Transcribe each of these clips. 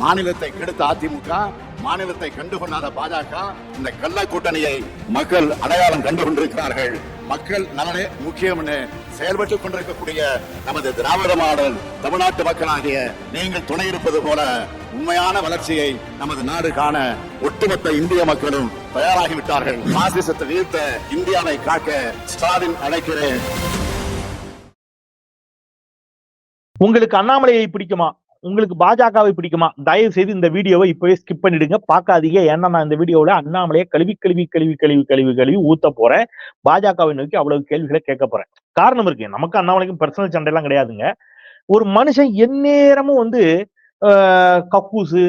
மாநிலத்தை கெடுத்த அதிமுக மாநிலத்தை கண்டுகொண்டாத பாஜக இந்த கள்ள கூட்டணியை மக்கள் அடையாளம் கண்டு கொண்டிருக்கிறார்கள் மக்கள் நலனே முக்கியம் செயல்பட்டுக் கொண்டிருக்கக்கூடிய நமது திராவிட மாடல் தமிழ்நாட்டு மக்களாகிய நீங்கள் துணை இருப்பது போல உண்மையான வளர்ச்சியை நமது நாடு காண ஒட்டுமொத்த இந்திய மக்களும் தயாராகிவிட்டார்கள். பாசிசத்தை வீழ்த்த இந்தியாவை காக்க ஸ்டாலின் அழைக்கிறேன். உங்களுக்கு அண்ணாமலையை பிடிக்குமா? உங்களுக்கு பாஜகவை பிடிக்குமா? தயவு செய்து இந்த வீடியோவை இப்பவே ஸ்கிப் பண்ணிடுங்க. பார்க்காதீங்க. ஏன்னா நான் இந்த வீடியோவில் அண்ணாமலையை கழுவி கழுவி கழுவி கழுவி கழுவி கழுவி ஊத்த போறேன். பாஜகவை நோக்கி அவ்வளவு கேள்விகளை கேட்க போறேன். காரணம் இருக்கு. நமக்கு அண்ணாமலைக்கும் பர்சனல் சண்டை கிடையாதுங்க. ஒரு மனுஷன் எந்நேரமும் வந்து கக்கூசு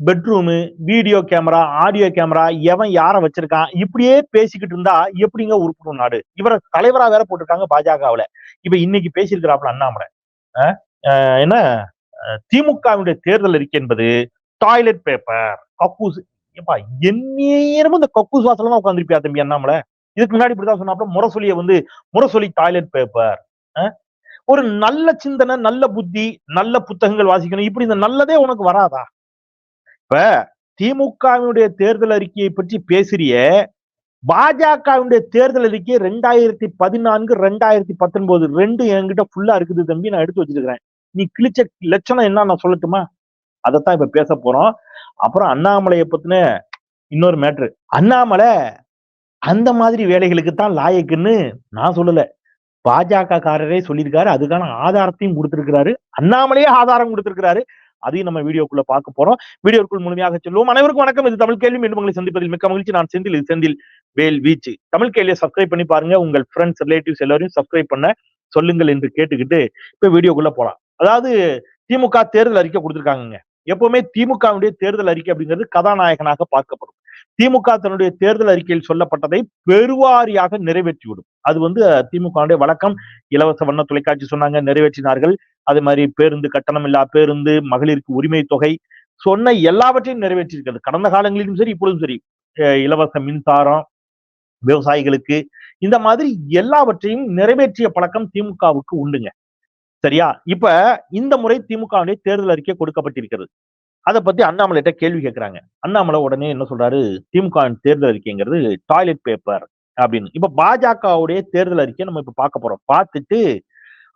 bedroom video camera audio camera எவன் யாரை வச்சிருக்கான்? இப்படியே பேசிக்கிட்டு இருந்தா எப்படிங்க உருப்படும் நாடு? இவரை தலைவரா வேற போட்டிருக்காங்க பாஜகவுல. இப்ப இன்னைக்கு பேசியிருக்கிறாப்புல அண்ணாமலை. என்ன? திமுகவினுடைய தேர்தல் அறிக்கை என்பது டாய்லெட் பேப்பர் கக்கூஸ். ஏப்பா எந்நேரமும் இந்த கக்கூஸ் வாசல தான் உட்காந்துருப்பியா தம்பி அண்ணாமல? இதுக்கு முன்னாடி இப்படிதான் சொன்னாப்புல முரசொலியை வந்து முரசொலி டாய்லெட் பேப்பர் ஒரு நல்ல சிந்தனை நல்ல புத்தி நல்ல புத்தகங்கள் வாசிக்கணும். இப்படி இந்த நல்லதே உனக்கு வராதா? இப்ப திமுகவினுடைய தேர்தல் அறிக்கையை பற்றி பேசுறிய பாஜகவினுடைய தேர்தல் அறிக்கை ரெண்டாயிரத்தி பதினான்கு ரெண்டாயிரத்தி பத்தொன்பது ரெண்டு என்கிட்ட ஃபுல்லா இருக்குது தம்பி நான் எடுத்து வச்சிருக்கிறேன். நீ கிழிச்ச லட்சணம் என்ன நான் சொல்லட்டுமா? அதைத்தான் இப்ப பேச போறோம். அப்புறம் அண்ணாமலையை பத்தின இன்னொரு மேட்ரு அண்ணாமலை அந்த மாதிரி வேலைகளுக்கு தான் லாயக்குன்னு நான் சொல்லல. பாஜக காரரே சொல்லியிருக்காரு. அதுக்கான ஆதாரத்தையும் கொடுத்திருக்கிறாரு. அண்ணாமலையே ஆதாரம் கொடுத்திருக்கிறாரு. அதையும் நம்ம வீடியோக்குள்ள பார்க்க போறோம். வீடியோக்குள் முழுமையாக சொல்லுவோம் அனைவருக்கும் வணக்கம். இது தமிழ் கேள்வி. மீண்டும் உங்களை சந்திப்பதில் மிக்க மகிழ்ச்சி. நான் செந்தில். இது செந்தில் வேல் வீச்சு. தமிழ் கேள்வியை சப்ஸ்கிரைப் பண்ணி பாருங்க. உங்கள் ஃப்ரெண்ட்ஸ் ரிலேட்டிவ்ஸ் எல்லாரையும் சப்ஸ்கிரைப் பண்ண சொல்லுங்கள் என்று கேட்டுக்கிட்டு இப்ப வீடியோக்குள்ள போலாம். அதாவது திமுக தேர்தல் அறிக்கை கொடுத்துருக்காங்க எப்பவுமே திமுகவுடைய தேர்தல் அறிக்கை அப்படிங்கிறது கதாநாயகனாக பார்க்கப்படும். திமுக தன்னுடைய தேர்தல் அறிக்கையில் சொல்லப்பட்டதை பெருவாரியாக நிறைவேற்றிவிடும். அது வந்து திமுகவுடைய வழக்கம். இலவச வண்ண தொலைக்காட்சி சொன்னாங்க நிறைவேற்றினார்கள். அதே மாதிரி பேருந்து கட்டணம் இல்லா பேருந்து மகளிருக்கு உரிமை தொகை சொன்ன எல்லாவற்றையும் நிறைவேற்றியிருக்கிறது. கடந்த காலங்களிலும் சரி இப்பொழுதும் சரி. இலவச மின்சாரம் விவசாயிகளுக்கு இந்த மாதிரி எல்லாவற்றையும் நிறைவேற்றிய பழக்கம் திமுகவுக்கு உண்டுங்க. சரியா? இப்ப இந்த முறை திமுகவுடைய தேர்தல் அறிக்கை கொடுக்கப்பட்டிருக்கிறது. அதை பத்தி அண்ணாமலைகிட்ட கேள்வி கேட்கிறாங்க. அண்ணாமலை உடனே என்ன சொல்றாரு? திமுக தேர்தல் அறிக்கைங்கிறது டாய்லெட் பேப்பர் அப்படின்னு. இப்ப பாஜகவுடைய தேர்தல் அறிக்கையை நம்ம இப்ப பார்க்க போறோம். பார்த்துட்டு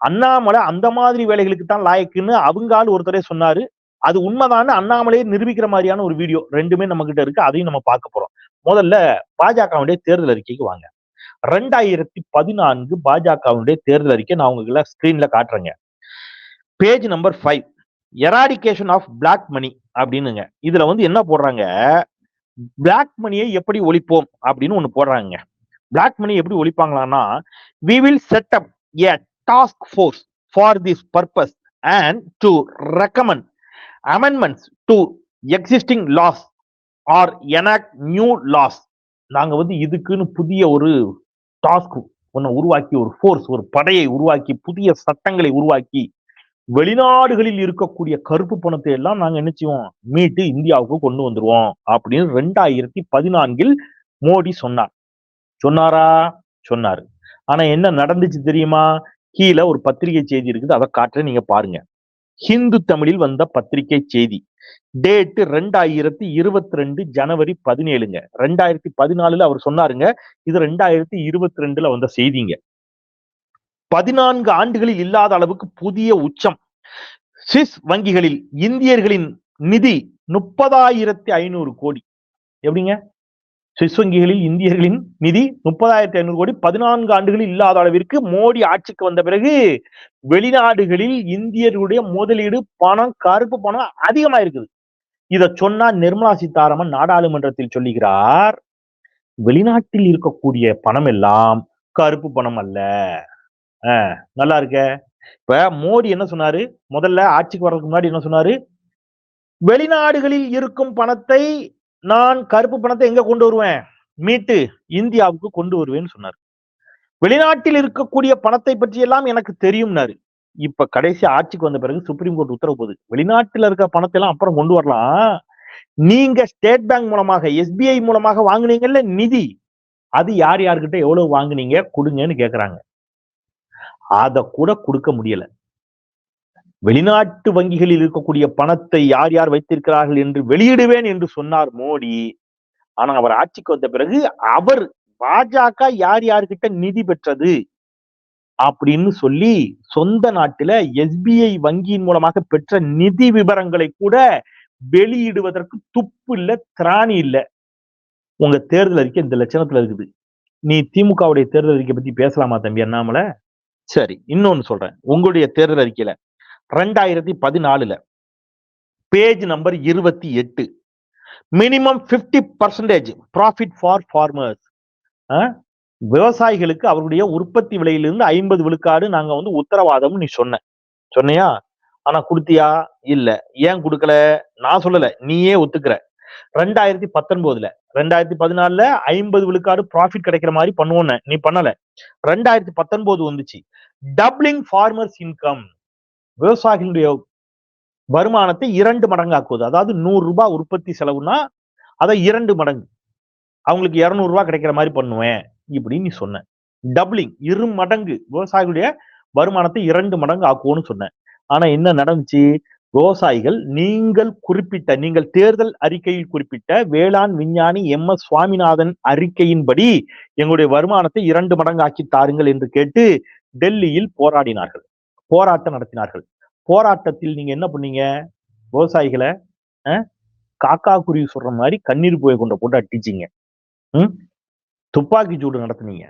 அண்ணாமலை அந்த மாதிரி வேலைகளுக்கு தான் லாயக்குன்னு அவங்க ஆள் ஒருத்தரே சொன்னாரு. அது உண்மைதான்னு அண்ணாமலையே நிரூபிக்கிற மாதிரியான ஒரு வீடியோ ரெண்டுமே நம்ம கிட்ட இருக்கு. அதையும் நம்ம பார்க்க போறோம். முதல்ல பாஜகவுடைய தேர்தல் அறிக்கைக்கு வாங்க. ரெண்டாயிரத்தி பதினான்கு பாஜகவுடைய தேர்தல் அறிக்கை நான் உங்களுக்கு ஸ்கிரீன்ல காட்டுறேங்க. Page number five eradication of black money அப்படின்னுங்க. இதுல வந்து என்ன போடுறாங்க? பிளாக் மணியை எப்படி ஒழிப்போம் அப்படின்னு ஒண்ணு போடுறாங்க பிளாக் மணி எப்படி ஒழிப்பாங்களான்னா we will set up a task force for this purpose and to recommend amendments to existing laws or enact new laws நாங்க வந்து இதுக்குன்னு புதிய ஒரு டாஸ்க் ஒன்னு உருவாக்கி ஒரு ஃபோர்ஸ் ஒரு படையை உருவாக்கி புதிய சட்டங்களை உருவாக்கி வெளிநாடுகளில் இருக்கக்கூடிய கருப்பு பணத்தை எல்லாம் நாங்க என்ன செய்வோம்? மீட்டு இந்தியாவுக்கு கொண்டு வந்துருவோம் அப்படின்னு ரெண்டாயிரத்தி பதினான்கில் மோடி சொன்னார். சொன்னாரா? சொன்னாரு. ஆனா என்ன நடந்துச்சு தெரியுமா? கீழே ஒரு பத்திரிகை செய்தி இருக்குது. அதை காட்டுற நீங்க பாருங்க. ஹிந்து தமிழில் வந்த பத்திரிகை செய்தி. டேட்டு ரெண்டாயிரத்தி இருபத்தி ரெண்டு ஜனவரி பதினேழுங்க. ரெண்டாயிரத்தி பதினாலுல அவர் சொன்னாருங்க. இது ரெண்டாயிரத்தி இருபத்தி ரெண்டுல வந்த செய்திங்க. பதினான்கு ஆண்டுகளில் இல்லாத அளவுக்கு புதிய உச்சம். சுவிஸ் வங்கிகளில் இந்தியர்களின் நிதி முப்பதாயிரத்தி ஐநூறு கோடி. எப்படிங்க? சுவிஸ் வங்கிகளில் இந்தியர்களின் நிதி முப்பதாயிரத்தி ஐநூறு கோடி பதினான்கு ஆண்டுகளில் இல்லாத அளவிற்கு மோடி ஆட்சிக்கு வந்த பிறகு வெளிநாடுகளில் இந்தியர்களுடைய முதலீடு பணம் கருப்பு பணம் அதிகமா இருக்குது இத சொன்னா நிர்மலா சீதாராமன் நாடாளுமன்றத்தில் சொல்லுகிறார் வெளிநாட்டில் இருக்கக்கூடிய பணம் எல்லாம் கருப்பு பணம் அல்ல. ஆஹ் நல்லா இருக்க. இப்ப மோடி என்ன சொன்னாரு? முதல்ல ஆட்சிக்கு வர்றதுக்கு முன்னாடி என்ன சொன்னாரு? வெளிநாடுகளில் இருக்கும் பணத்தை நான் கருப்பு பணத்தை எங்க கொண்டு வருவேன்? மீட்டு இந்தியாவுக்கு கொண்டு வருவேன்னு சொன்னார். வெளிநாட்டில் இருக்கக்கூடிய பணத்தை பற்றி எல்லாம் எனக்கு தெரியும்னாரு. இப்ப கடைசி ஆட்சிக்கு வந்த பிறகு சுப்ரீம் கோர்ட் உத்தரவு போகுது. வெளிநாட்டில் இருக்க பணத்தை எல்லாம் அப்புறம் கொண்டு வரலாம். நீங்க ஸ்டேட் பேங்க் மூலமாக எஸ்பிஐ மூலமாக வாங்குனீங்கல்ல நிதி? அது யார் யார்கிட்ட எவ்வளவு வாங்குனீங்க? கொடுங்கன்னு கேக்குறாங்க. அத கூட கொடுக்க முடியல. வெளிநாட்டு வங்கிகளில் இருக்கக்கூடிய பணத்தை யார் யார் வைத்திருக்கிறார்கள் என்று வெளியிடுவேன் என்று சொன்னார் மோடி. ஆனா அவர் ஆட்சிக்கு வந்த பிறகு அவர் பாஜக யார் யார்கிட்ட நிதி பெற்றது அப்படின்னு சொல்லி சொந்த நாட்டில எஸ்பிஐ வங்கியின் மூலமாக பெற்ற நிதி விவரங்களை கூட வெளியிடுவதற்கு துப்பு இல்ல திராணி இல்ல. உங்க தேர்தல் அறிக்கை இந்த லட்சணத்துல இருக்குது. நீ திமுகவுடைய தேர்தல் அறிக்கை பத்தி பேசலாமா தம்பி அண்ணாமலை? சரி. இன்னொன்னு சொல்றேன். உங்களுடைய தேர்தல் அறிக்கையில ரெண்டாயிரத்தி பதினாலுல பேஜ் நம்பர் இருபத்தி எட்டு. Minimum fifty percentage profit for farmers விவசாயிகளுக்கு அவருடைய உற்பத்தி விலையிலிருந்து ஐம்பது விழுக்காடு நாங்க வந்து உத்தரவாதம் நீ சொன்ன. சொன்னியா? ஆனா கொடுத்தியா? இல்ல. ஏன் கொடுக்கல? நான் சொல்லல. நீயே ஒத்துக்கிற. ரெண்டாயிரத்தி பத்தொன்பதுல. ரெண்டாயிரத்தி பதினாலுல ஐம்பது விழுக்காடு ப்ராஃபிட் கிடைக்கிற மாதிரி பண்ணுவோன்னு. நீ பண்ணல. ரெண்டாயிரத்தி பத்தொன்பது வந்துச்சு. டப்ளிங் ஃபார்மர்ஸ் இன்கம் விவசாயிகளுடைய வருமானத்தை இரண்டு மடங்கு ஆக்குவது. அதாவது நூறு ரூபாய் உற்பத்தி செலவுனா அதை இரண்டு மடங்கு. அவங்களுக்கு இரநூறுவா கிடைக்கிற மாதிரி பண்ணுவேன் இப்படின்னு நீ சொன்ன. டபுளிங் இரு மடங்கு. விவசாயிகளுடைய வருமானத்தை இரண்டு மடங்கு ஆக்குவோன்னு சொன்னேன் ஆனா என்ன நடந்துச்சு? விவசாயிகள் நீங்கள் குறிப்பிட்ட நீங்கள் தேர்தல் அறிக்கையில் குறிப்பிட்ட வேளாண் விஞ்ஞானி எம். எஸ். சுவாமிநாதன் அறிக்கையின்படி எங்களுடைய வருமானத்தை இரண்டு மடங்கு ஆக்கி தாருங்கள் என்று கேட்டு டெல்லியில் போராடினார்கள். போராட்டம் நடத்தினார்கள். போராட்டத்தில் நீங்க என்ன பண்ணீங்க? விவசாயிகளை அஹ், காக்கா குருவி சொல்ற மாதிரி கண்ணீர் போய் கொண்ட போட்டு அட்டிச்சிங்க ம்? துப்பாக்கி சூடு நடத்துனீங்க.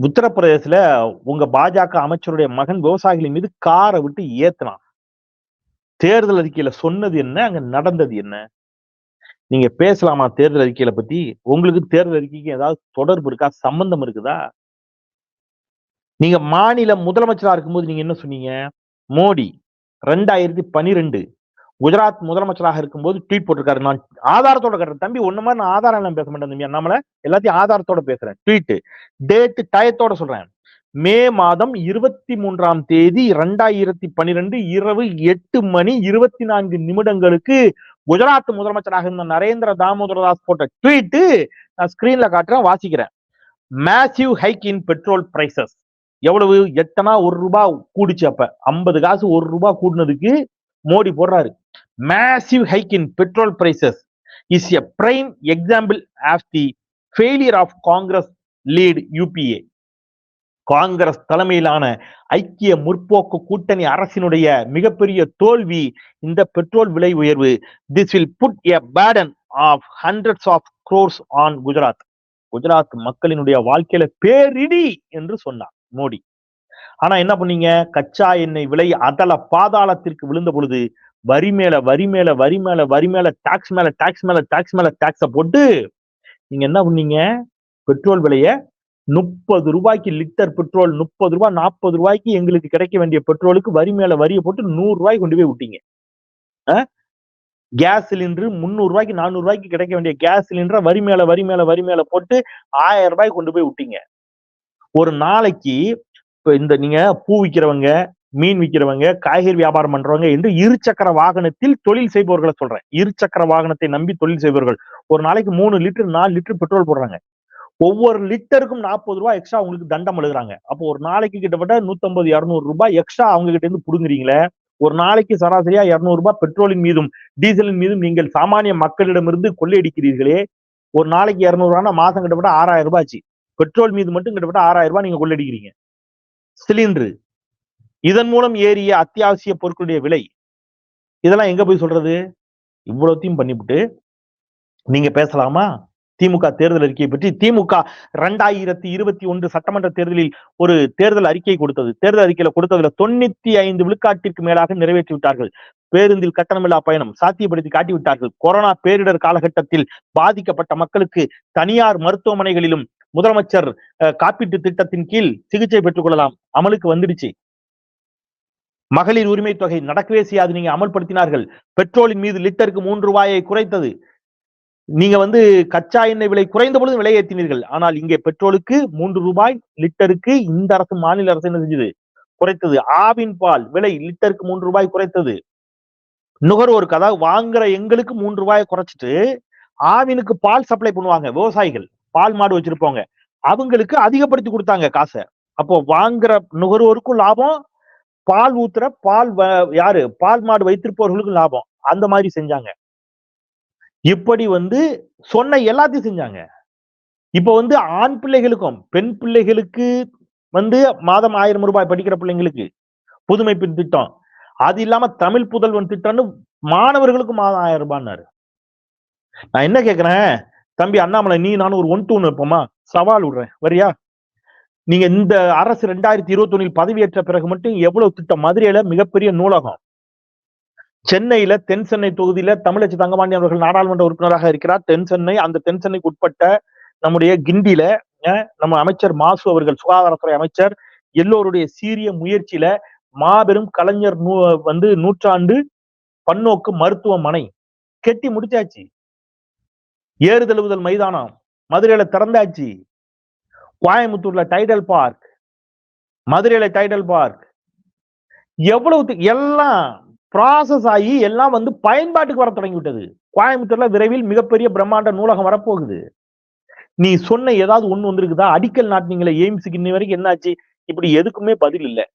உத்தரப்பிரதேசல உங்க பாஜக அமைச்சருடைய மகன் விவசாயிகளின் மீது காரை விட்டு ஏத்துனான். தேர்தல் அறிக்கையில சொன்னது என்ன? அங்க நடந்தது என்ன? நீங்க பேசலாமா? தேர்தல் அறிக்கையில பத்தி? உங்களுக்கு தேர்தல் அறிக்கைக்கு ஏதாவது தொடர்பு இருக்கா? சம்பந்தம் இருக்குதா? நீங்க மாநில முதலமைச்சரா இருக்கும்போது நீங்க என்ன சொன்னீங்க? மோடி ரெண்டாயிரத்தி பனிரெண்டு குஜராத் முதலமைச்சராக இருக்கும்போது ட்வீட் போட்டிருக்காரு. நான் ஆதாரத்தோட கட்டுறேன். தம்பி ஒண்ணு மாதிரி நான் ஆதாரம் எல்லாம் பேச மாட்டேன் தம்பி. நம்மள எல்லாத்தையும் ஆதாரத்தோட பேசுறேன். ட்வீட் டேட்டு டயத்தோட சொல்றேன். மே மாதம் இருபத்தி மூன்றாம் தேதி இரண்டாயிரத்தி பனிரெண்டு இரவு எட்டு மணி இருபத்தி நான்கு நிமிடங்களுக்கு குஜராத் முதலமைச்சராக இருந்த நரேந்திர தாமோதரதாஸ் போட்ட ட்வீட்டு நான் ஸ்கிரீன்ல காட்டுறேன் வாசிக்கிறேன். Massive hike in petrol prices எவ்வளவு? எட்டனா ஒரு ரூபாய் கூடிச்சு அப்ப. ஐம்பது காசு ஒரு ரூபா கூடினதுக்கு மோடி போடுறாரு. Massive hike in petrol prices is a prime example of the failure of Congress led UPA Congress தலைமையிலான ஐக்கிய முற்போக்கு கூட்டணி அரசினுடைய மிகப்பெரிய தோல்வி இந்த பெட்ரோல் விலை உயர்வு. This will put a burden of hundreds of crores on Gujarat Gujarat மக்களினுடைய வாழ்க்கையில பேரிடி என்று சொன்னார். மோடி. ஆனா என்ன பண்ணீங்க? கச்சா எண்ணெய் விலை அதல பாதாளத்திற்கு விழுந்த பொழுது வரி மேல வரி மேல வரி மேல வரி மேல டாக்ஸ் மேல டாக்ஸ் மேல டாக்ஸ் மேல டாக்ஸ போட்டு நீங்க என்ன பண்ணீங்க? பெட்ரோல் விலைய முப்பது ரூபாய்க்கு லிட்டர் பெட்ரோல் முப்பது ரூபாய் நாற்பது ரூபாய்க்கு எங்களுக்கு கிடைக்க வேண்டிய பெட்ரோலுக்கு வரி மேல வரியை போட்டு நூறு ரூபாய் கொண்டு போய் விட்டீங்க. கேஸ் சிலிண்டர் முந்நூறு ரூபாய்க்கு நானூறு ரூபாய்க்கு கிடைக்க வேண்டிய கேஸ் சிலிண்டரை வரி மேல வரி மேல வரி மேல போட்டு ஆயிரம் ரூபாய்க்கு கொண்டு போய் விட்டீங்க. ஒரு நாளைக்கு இப்போ இந்த நீங்க பூ விற்கிறவங்க மீன் விற்கிறவங்க காய்கறி வியாபாரம் பண்றவங்க என்று இருசக்கர வாகனத்தில் தொழில் செய்பவர்களை சொல்றேன். இருசக்கர வாகனத்தை நம்பி தொழில் செய்பவர்கள். ஒரு நாளைக்கு மூணு லிட்டர் நாலு லிட்டர் பெட்ரோல் போடுறாங்க. ஒவ்வொரு லிட்டருக்கும் நாற்பது ரூபாய் எக்ஸ்ட்ரா அவங்களுக்கு தண்டம் எழுதுறாங்க அப்போ ஒரு நாளைக்கு கிட்டத்தட்ட நூத்தம்பது இரநூறு ரூபாய் எக்ஸ்ட்ரா அவங்க கிட்ட இருந்து புடுங்குறீங்களே ஒரு நாளைக்கு சராசரியா இரநூறு ரூபாய் பெட்ரோலின் மீதும் டீசலின் மீதும் நீங்கள் சாமானிய மக்களிடமிருந்து கொள்ளையடிக்கிறீர்களே ஒரு நாளைக்கு இரநூறுவானா மாசம் கிட்டத்தட்ட ஆறாயிரம் ரூபாய் ஆச்சு. பெட்ரோல் மீது மட்டும் கிட்டத்தட்ட ஆறாயிரம் ரூபாய் நீங்க கொள்ளடிக்கிறீங்க. சிலிண்டர். இதன் மூலம் ஏறிய அத்தியாவசிய பொருட்களுடைய விலை. இதெல்லாம் எங்க போய் சொல்றது? இவ்வளவுத்தையும் பண்ணிவிட்டு நீங்க பேசலாமா? திமுக தேர்தல் அறிக்கையை பற்றி திமுக ரெண்டாயிரத்தி இருபத்தி ஒன்று சட்டமன்ற தேர்தலில் ஒரு தேர்தல் அறிக்கை கொடுத்தது. தேர்தல் அறிக்கையில கொடுத்ததுல தொண்ணூத்தி ஐந்து விழுக்காட்டிற்கு மேலாக நிறைவேற்றி விட்டார்கள். பேருந்தில் கட்டணமில்லா பயணம் சாத்தியப்படுத்தி காட்டி விட்டார்கள் கொரோனா பேரிடர் காலகட்டத்தில் பாதிக்கப்பட்ட மக்களுக்கு தனியார் மருத்துவமனைகளிலும் முதலமைச்சர் அஹ், காப்பீட்டு திட்டத்தின் கீழ் சிகிச்சை பெற்றுக் கொள்ளலாம். அமலுக்கு வந்துடுச்சு. மகளிர் உரிமை தொகை நடக்கவே செய்யாது. நீங்க அமல்படுத்தினார்கள். பெட்ரோலின் மீது லிட்டருக்கு மூன்று ரூபாயை குறைத்தது. நீங்க வந்து கச்சா எண்ணெய் விலை குறைந்த பொழுது விலை ஏற்றினீர்கள் ஆனால் இங்கே பெட்ரோலுக்கு மூன்று ரூபாய் லிட்டருக்கு இந்த அரசு மாநில அரசு என்ன செஞ்சது? குறைத்தது. ஆவின் பால் விலை லிட்டருக்கு மூன்று ரூபாய் குறைத்தது. நுகர்வோருக்கு அதாவது வாங்குற எங்களுக்கு மூன்று ரூபாயை குறைச்சிட்டு ஆவினுக்கு பால் சப்ளை பண்ணுவாங்க விவசாயிகள். பால் மாடு வச்சிருப்பவங்க. அவங்களுக்கு அதிகப்படுத்தி கொடுத்தாங்க காசை. அப்போ வாங்குற நுகர்வோருக்கும் லாபம். பால் ஊத்துற பால் வ- யாரு? பால் மாடு வைத்திருப்பவர்களுக்கும் லாபம். அந்த மாதிரி செஞ்சாங்க. இப்படி வந்து சொன்ன எல்லாத்தையும் செஞ்சாங்க. இப்ப வந்து ஆண் பிள்ளைகளுக்கும் பெண் பிள்ளைகளுக்கு வந்து மாதம் ஆயிரம் ரூபாய் படிக்கிற பிள்ளைங்களுக்கு புதுமை பெண் திட்டம். அது இல்லாம தமிழ் புதல்வன் திட்டம்னு மாணவர்களுக்கு மாதம் ஆயிரம் ரூபாய்னாரு நான் என்ன கேக்குறேன்? தம்பி அண்ணாமலை நீ நானும் ஒரு ஒன் டூ இருப்போமா சவால் விடுறேன். வரியா? நீங்க இந்த அரசு ரெண்டாயிரத்தி இருபத்தி ஒண்ணில் பதவியேற்ற பிறகு மட்டும் எவ்வளவு திட்டம்? மதுரையில மிகப்பெரிய நூலகம். சென்னையில தென் சென்னை தொகுதியில தமிழச்சி தங்கபாண்டி அவர்கள் நாடாளுமன்ற உறுப்பினராக இருக்கிறார். தென் சென்னை அந்த தென் சென்னைக்கு உட்பட்ட நம்முடைய கிண்டியில அஹ், நம்ம அமைச்சர் மாசு அவர்கள் சுகாதாரத்துறை அமைச்சர் எல்லோருடைய சீரிய முயற்சியில மாபெரும் கலைஞர் நூ வந்து நூற்றாண்டு பன்னோக்கு மருத்துவமனை. கெட்டி முடிச்சாச்சு. ஏறுதழுவுதல் மைதானம். மதுரையில திறந்தாச்சு. கோயம்புத்தூர்ல டைடல் பார்க். மதுரையில டைடல் பார்க். எவ்வளவு எல்லாம் ப்ராசஸ் ஆகி எல்லாம் வந்து பயன்பாட்டுக்கு வர தொடங்கி விட்டது. கோயம்புத்தூர்ல விரைவில் மிகப்பெரிய பிரம்மாண்ட நூலகம் வரப்போகுது. நீ சொன்ன ஏதாவது ஒண்ணு வந்திருக்குதா? அடிக்கல் நாட்டினீங்களே எய்ம்ஸுக்கு இன்ன வரைக்கும் என்னாச்சு? இப்படி எதுக்குமே பதில் இல்லை.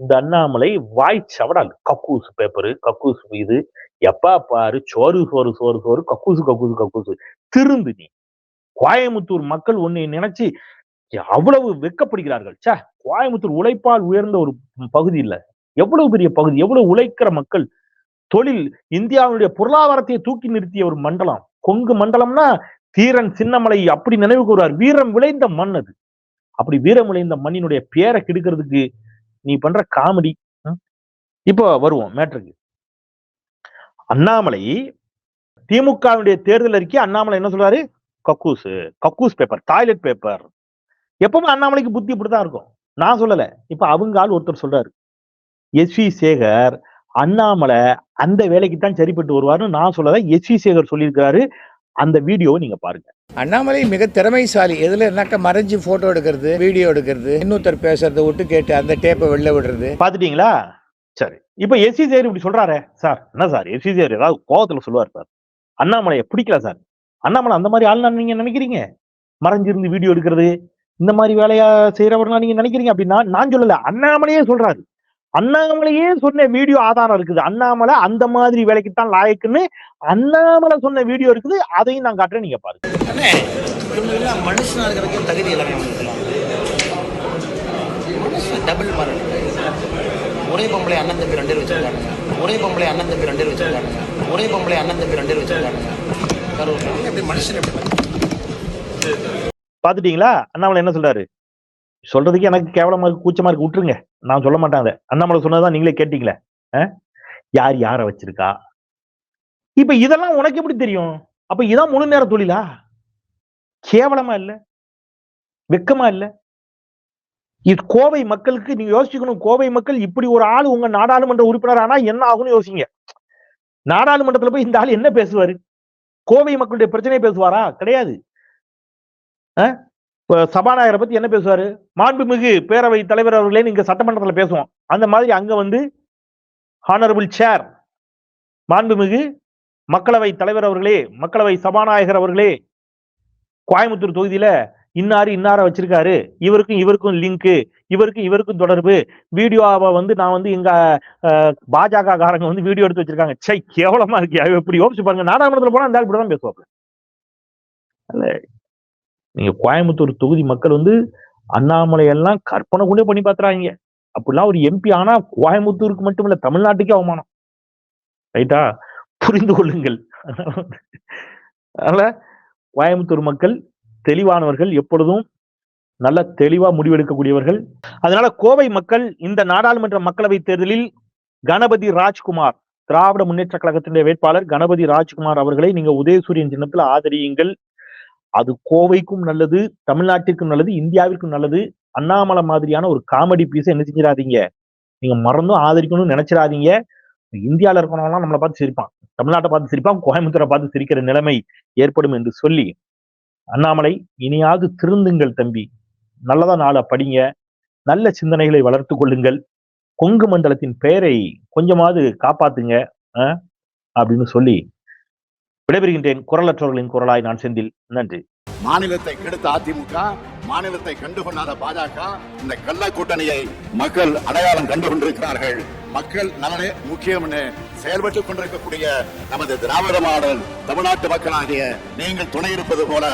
இந்த அண்ணாமலை வாய் சவடால் கக்கூஸ் பேப்பரு கக்கூஸ் இது. எப்பா பாரு சோறு சோறு சோறு சோறு கக்கூசு கக்கூசு கக்கூசு. திருந்து நீ. கோயமுத்தூர் மக்கள் உன்னை நினைச்சு அவ்வளவு வெட்கப்படுகிறார்கள். சே கோயமுத்தூர் உழைப்பால் உயர்ந்த ஒரு பகுதி இல்ல. எவ்வளவு பெரிய பகுதி எவ்வளவு உழைக்கிற மக்கள். தொழில் இந்தியாவுடைய பொருளாதாரத்தை தூக்கி நிறுத்திய ஒரு மண்டலம். கொங்கு மண்டலம்னா தீரன் சின்னமலை அப்படி நினைவு கூறுவார் வீரம் விளைந்த மண் அது. அப்படி வீரம் விளைந்த மண்ணினுடைய பேரை கெடுக்கிறதுக்கு நீ பண்ற காமெடி இப்போ வருவோம் மேட்ருக்கு. அண்ணாமலை திமுகவினுடைய தேர்தல் அறிக்கை அண்ணாமலை என்ன சொல்றாரு? கக்கூஸ் கக்கூஸ் பேப்பர் டாய்லெட் பேப்பர் எப்பவுமே அண்ணாமலைக்கு புத்தி இப்படிதான் இருக்கும். நான் சொல்லல. இப்ப அவங்க ஆள் ஒருத்தர் சொல்றாரு. எஸ் வி சேகர் அண்ணாமலை அந்த வேலைக்கு தான் சரிப்பட்டு வருவாருன்னு நான் சொல்லல. எஸ் வி சேகர் சொல்லியிருக்கிறாரு. அந்த வீடியோவை நீங்க பாருங்க. அண்ணாமலை மிக திறமைசாலி. எதுல என்னக்கா மறைஞ்சு போட்டோ எடுக்கிறது வீடியோ எடுக்கிறது இன்னொருத்தர் பேசுறதை விட்டு கேட்டு அந்த டேப்பை வெளில விடுறது. பாத்துட்டீங்களா சரி. இப்ப எஸ்சி சேர் இப்படி சொல்றாரே. சார் என்ன சார் எஸ் சேர் ஏதாவது கோபத்துல சொல்லுவார் சார் அண்ணாமலையை பிடிக்கல சார் அண்ணாமலை அந்த மாதிரி ஆள் நீங்க நினைக்கிறீங்க? மறைஞ்சிருந்து வீடியோ எடுக்கிறது இந்த மாதிரி வேலையா செய்யறவர்னா நீங்க நினைக்கிறீங்க அப்படின்னா நான் சொல்லல. அண்ணாமலையே சொல்றாரு. அண்ணாமலையே சொன்ன வீடியோ ஆதாரம் இருக்குது. அண்ணாமலை அந்த மாதிரி வேலைக்கு தான் லாயக்குன்னு அண்ணாமலை சொன்ன வீடியோ இருக்குது. அதையும் நான் காட்டுறேன். நீங்க பாருங்க. மனுஷனா இருக்கிறதுக்கு தகுதி மனுஷன் டபுள் மாறன். ஒரே பொம்பளை அண்ணன் தம்பி ரெண்டு பேர் வச்சிருக்காங்க. ஒரே பொம்பளை அண்ணன் தம்பி ரெண்டு பேர் வச்சிருக்காங்க. ஒரே பொம்பளை அண்ணன் தம்பி ரெண்டு பேர் வச்சிருக்காங்க. மனுஷன் எப்படி பாத்துட்டீங்களா அண்ணாமலை என்ன சொல்றாரு? சொல்றதுக்கு எனக்கு கேவலமா இருக்கு கூச்சமா இருக்கு. விட்டுருங்க. நான் சொல்ல மாட்டேன் அதை. அண்ணாமலை சொன்னதான் நீங்களே கேட்டீங்களே. அஹ்? யார் யாரை வச்சிருக்கா? இப்ப இதெல்லாம் உனக்கு எப்படி தெரியும்? அப்ப இதான் முழு நேர தொழிலா? கேவலமா இல்ல? வெக்கமா இல்ல? இது கோவை மக்களுக்கு நீங்க யோசிக்கணும். கோவை மக்கள் இப்படி ஒரு ஆள் உங்க நாடாளுமன்ற உறுப்பினர் ஆனா என்ன ஆகும்னு யோசிங்க. நாடாளுமன்றத்துல போய் இந்த ஆள் என்ன பேசுவாரு? கோவை மக்களுடைய பிரச்சனையை பேசுவாரா? கிடையாது. சபாநாயகரை பத்தி என்ன பேசுவாரு? மாண்புமிகு பேரவை தலைவர் அவர்களே நீங்க சட்டமன்றத்துல பேசுவோம். அந்த மாதிரி அங்க வந்து ஹானரபிள் சேர் மாண்புமிகு மக்களவை தலைவர் அவர்களே மக்களவை சபாநாயகர் அவர்களே கோயம்புத்தூர் தொகுதியில இன்னாரு இன்னார வச்சிருக்காரு. இவருக்கும் இவருக்கும் லிங்க் இவருக்கும் இவருக்கும் தொடர்பு. வீடியோவை வந்து நான் வந்து எங்க பாஜக காரங்க வந்து வீடியோ எடுத்து வச்சிருக்காங்க. சை கேவலமா இருக்கு. எப்படி யோசிச்சு பாருங்க. நாடாளுமன்றத்துல போனா அந்த ஆள் இப்படிதான் பேசுவாப்ல. நீங்க கோயம்புத்தூர் தொகுதி மக்கள் வந்து அண்ணாமலை எல்லாம் கற்பனை கொண்டே பண்ணி பாத்துறாங்க. அப்படிலாம் ஒரு எம்பி ஆனா கோயம்புத்தூருக்கு மட்டும் இல்ல தமிழ்நாட்டுக்கே அவமானம். ரைட்டா? புரிந்து கொள்ளுங்கள். அதனால கோயம்புத்தூர் மக்கள் தெளிவானவர்கள் எப்பொழுதும் நல்ல தெளிவா முடிவெடுக்கக்கூடியவர்கள். அதனால கோவை மக்கள் இந்த நாடாளுமன்ற மக்களவை தேர்தலில் கணபதி ராஜ்குமார் திராவிட முன்னேற்ற கழகத்தினுடைய வேட்பாளர் கணபதி ராஜ்குமார் அவர்களை நீங்க உதயசூரியன் சின்னத்தில் ஆதரியுங்கள். அது கோவைக்கும் நல்லது தமிழ்நாட்டிற்கும் நல்லது இந்தியாவிற்கும் நல்லது. அண்ணாமலை மாதிரியான ஒரு காமெடி பீஸை என்ன செஞ்சிடாதீங்க. நீங்க மறந்தும் ஆதரிக்கணும்னு நினைச்சிடாதீங்க. இந்தியாவில் இருக்கிறவங்களாம் நம்மளை பார்த்து சிரிப்பான். தமிழ்நாட்டை பார்த்து சிரிப்பான் கோயம்புத்தூரை பார்த்து சிரிக்கிற நிலைமை ஏற்படும் என்று சொல்லி. அண்ணாமலை இனியாவது திருந்துங்கள் தம்பி. நல்லதா நாளை படிங்க. நல்ல சிந்தனைகளை வளர்த்து கொள்ளுங்கள். கொங்கு மண்டலத்தின் பெயரை கொஞ்சமாவது காப்பாத்துங்க அப்படின்னு சொல்லி விடைபெறுகின்றேன். குரலற்றவர்களின் குரலாய் நான் செந்தில். நன்றி. மாநிலத்தை கெடுத்த அதிமுக மாநிலத்தை கண்டுகொண்டாத பாஜக இந்த கள்ள கூட்டணியை மக்கள் அடையாளம் கண்டு கொண்டிருக்கிறார்கள். மக்கள் நலனே முக்கியம்னு செயல்பட்டுக் கொண்டிருக்கக்கூடிய நமது திராவிட மாடல் தமிழ்நாட்டு மக்களாகிய நீங்கள் துணை இருப்பது போல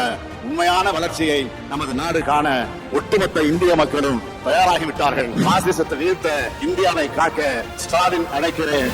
உண்மையான வளர்ச்சியை நமது நாடு காண ஒட்டுமொத்த இந்திய மக்களும் தயாராகிவிட்டார்கள். பாசிசத்தை வீழ்த்த இந்தியாவை காக்க ஸ்டாலின் அழைக்கிறேன்.